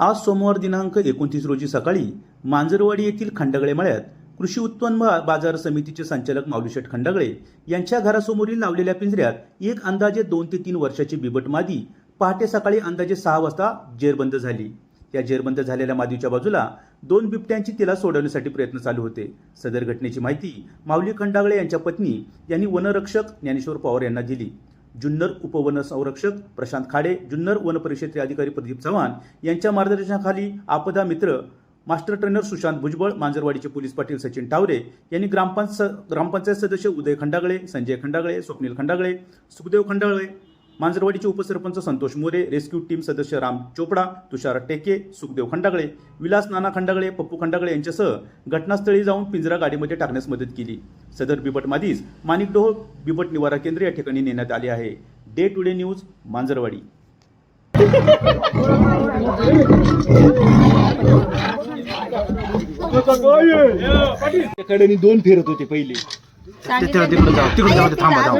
आज सोमवार दिनांक एकोणतीस रोजी सकाळी मांजरवाडी येथील खंडगळे मळ्यात कृषी उत्पन्न बाजार समितीचे संचालक माऊलीशेठ खंडगळे यांच्या घरासमोरील लावलेल्या पिंजऱ्यात एक अंदाजे दोन ते तीन वर्षाची बिबट मादी पहाटे सकाळी अंदाजे सहा वाजता जेरबंद झाली. या जेरबंद झालेल्या मादीच्या बाजूला दोन बिबट्यांची तिला सोडवण्यासाठी प्रयत्न चालू होते. सदर घटनेची माहिती माऊली खंडागळे यांच्या पत्नी यांनी वनरक्षक ज्ञानेश्वर पवार यांना दिली. जुन्नर उपवन संरक्षक प्रशांत खाडे जुन्नर वन परिषदेचे अधिकारी प्रदीप चव्हाण यांच्या मार्गदर्शनाखाली आपदा मित्र मास्टर ट्रेनर सुशांत भुजबळ मांजरवाडीचे पोलीस पाटील सचिन टावरे यांनी ग्रामपंच ग्रामपंचायत सदस्य उदय खंडागळे संजय खंडागळे स्वप्नील खंडागळे सुखदेव खंडागळे मांजरवाडीचे उपसरपंच संतोष मोरे रेस्क्यू टीम सदस्य राम चोपडा तुषार टेके सुखदेव खंडागळे विलास नाना खंडागळे पप्पू खंडागळे यांच्यासह घटनास्थळी जाऊन पिंजरा गाडीमध्ये टाकण्यास मदत केली. सदर बिबट मादीस माणिकडोह बिबट निवारा केंद्र या ठिकाणी नेण्यात आले आहे. Day today news Manjarwadi. दोन फिरत होते पहिले. तिकडे तिकडे जाऊ तिकडे जाऊ थांबा जाऊ